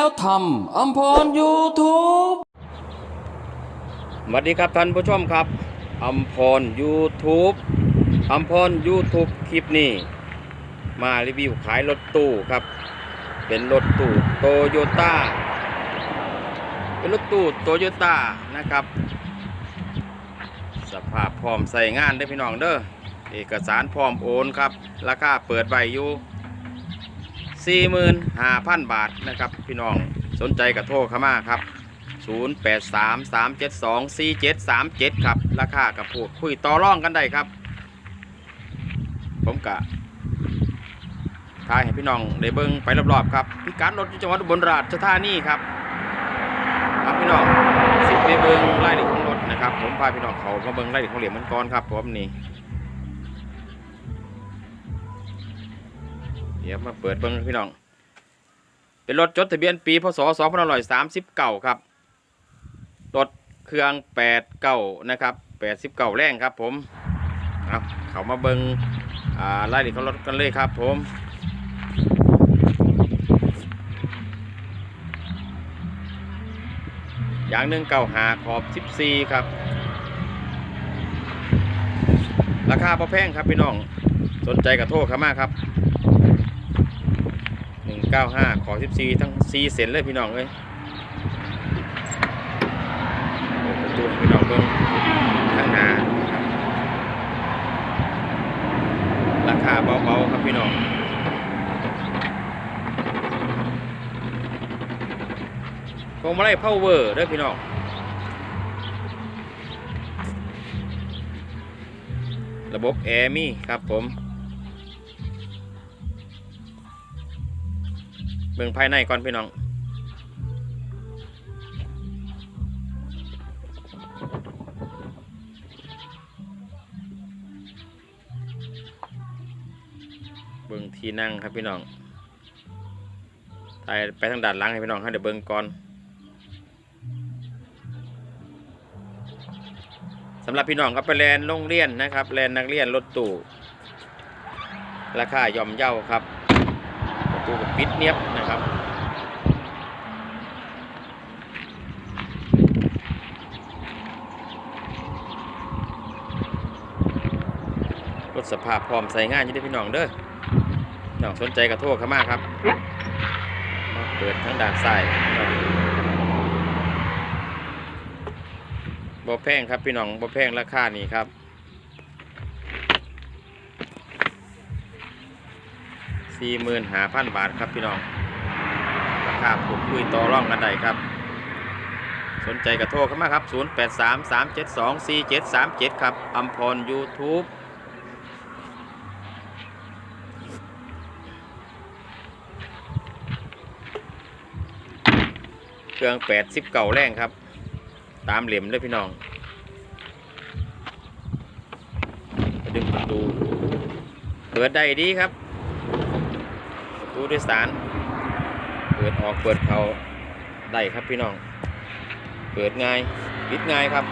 แล้วทำอัมพรยูทูบสวัสดีครับท่านผู้ชมครับอัมพร YouTube อัมพร YouTube คลิปนี้ มารีวิวขายรถตู้ครับ เป็นรถตู้โตโยต้าเป็นรถตู้โตโยต้านะครับ สภาพพร้อมใส่งานได้พี่น้องเด้อเอกสารพร้อมโอนครับ ราคาเปิดไว้อยู่ 45,000 บาทนะครับพี่น้องสนใจกับโทรเข้ามาครับ 0833724737 ครับ ราคากับพูดคุยต่อรองกันได้ครับ ผมกะทายให้พี่น้องได้เบิ้งไปรอบๆครับพิกัดรถจังหวัดอุบลราชธานีครับครับพี่น้องสิบไปเบิ้งรายละเอียดของรถนะครับ ผมพาพี่น้องเขามาเบิ้งรายละเอียดของเหรียญมันก่อนครับผมนี่ เดี๋ยวมาเปิดเบิ้งพี่น้อง เป็นรถจดทะเบียนปีพศ2539ครับ รถเครื่อง8เก้านะครับ89แรงครับผมเอาเขามาเบิงอ่ารายละเอียดของรถกันเลยครับผมอย่างหนึ่งเก่าหาขอบ 14 ครับ ราคาพอแพงครับพี่น้อง สนใจกับโทษเข้ามาครับ 195ขอ14ทั้ง4เซนเลยพี่น้องเอ้ยเปิดประตูพี่น้องเบิ่งข้างหน้าราคาเบาๆครับพี่น้องพวงมาลัย power เด้อพี่น้องระบบแอร์มี่ครับผม เบิ่งภายในก่อนพี่น้อง เบิ่งที่นั่งครับพี่น้องถ่ายไปทางด้านหลังให้พี่น้องให้เดี๋ยวเบิ่งก่อนสำหรับพี่น้องก็ไปแลนโรงเรียนนะครับแลนนักเรียนรถตู้ราคาย่อมเย่าครับ ประตูปิดเนียบนะครับรถสภาพพร้อมใส่ง่านอยี่ได้พี่น้องเด้อน้องสนใจกระโทษข้ามาครับมาเปิดทั้งด้านซ้ายบ่แพงครับพี่น้องบ่แพงราคานี้ครับ สี่หมื่นหาพันบาทครับพี่น้องราคาพูดคุยต่อร่องกันได้ครับ สนใจกระโทรเข้ามาครับ 0 8 3 3 7 2 4 7 3 7 ครับอัมพร YouTube เครื่องแปดสิบเก่าแรงครับ ตามเหลี่ยมเลยพี่น้องดึงประตูเปิดได้ดีครับ ประตูโดยสาร เปิดออกเปิดเขาได้ครับพี่น้อง เปิดง่ายปิดง่ายครับ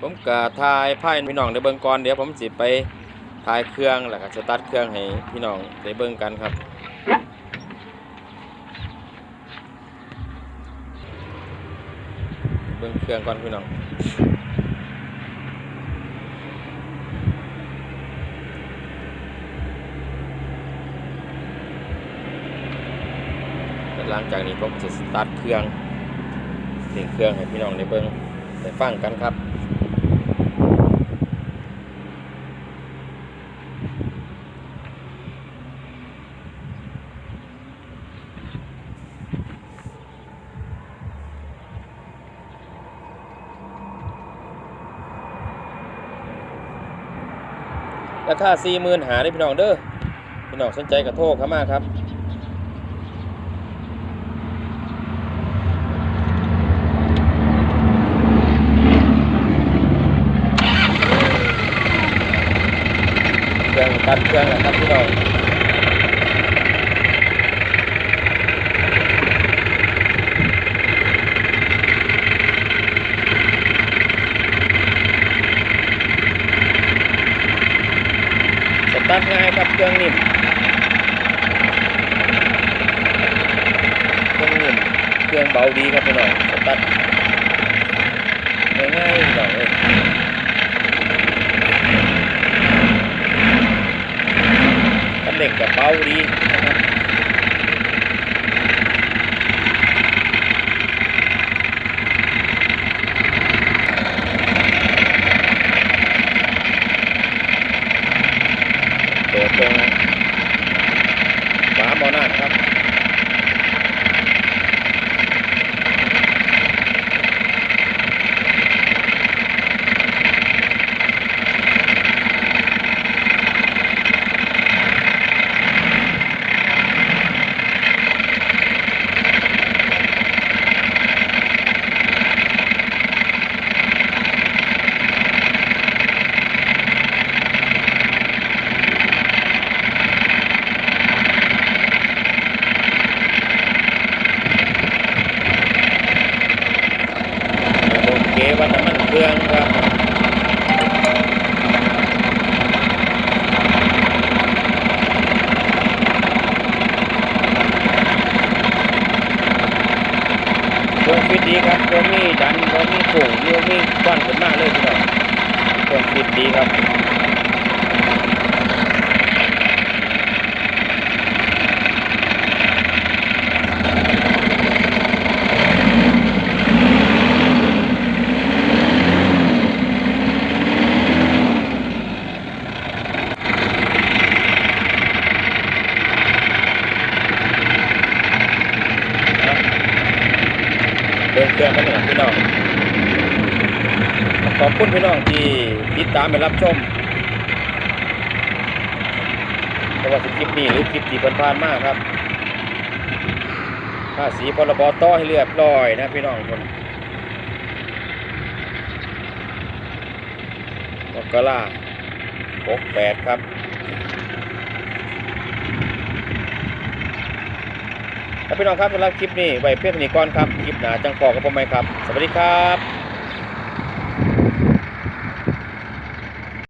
ผมกะทายไพ่พี่น้องได้เบิ่งก่อนเดี๋ยวผมสิไปถ่ายเครื่องแล้วก็สตาร์ทเครื่องให้พี่น้องได้เบิ่งกันครับเบิ่งเครื่องก่อนพี่น้องแล้วหลัง จากนี้ผมจะสตาร์ทเครื่องเสียงเครื่องให้พี่น้องได้เบิ่งได้ฟังกันครับราคาสี่หมื่นหาได้พี่น้องเด้อพี่น้องสนใจกับโทรเข้ามาครับ เครื่องตัดเครื่องนะครับพี่น้องตาร์ทง่ายครับเครื่องนิ่มเครื่องนิ่มเครื่องเบาดีครับพี่น้องสตาร์ทง่ายๆพี่น้องเอ้ยคันเร่งกับเบาดีนะครับ เปิดตรงฝาหมอนาดครับ โอเควันน้ำมัน เบืองครับเครื่องฟิตดีครับเครื่องมีดันเครื่องมีผงเครื่องมีก้อนขึ้นมาเลยพี่น้องเครื่องฟิตดีครับ เดินเครื่องกันหน่อยพี่น้องขอบคุณพี่น้องที่ติดตามไปรับชมไม่ว่าคลิปนี้หรือคลิปที่ผ่านๆมากครับภาษีพรบต่อให้เรียบร้อยนะพี่น้องคนมกราหกแปดครับ แล้ว พี่น้องครับสำหรับคลิปนี้ไว้เพียงเท่านี้ก่อนครับคลิปหนาจังกอกับผมไหมครับ สวัสดีครับ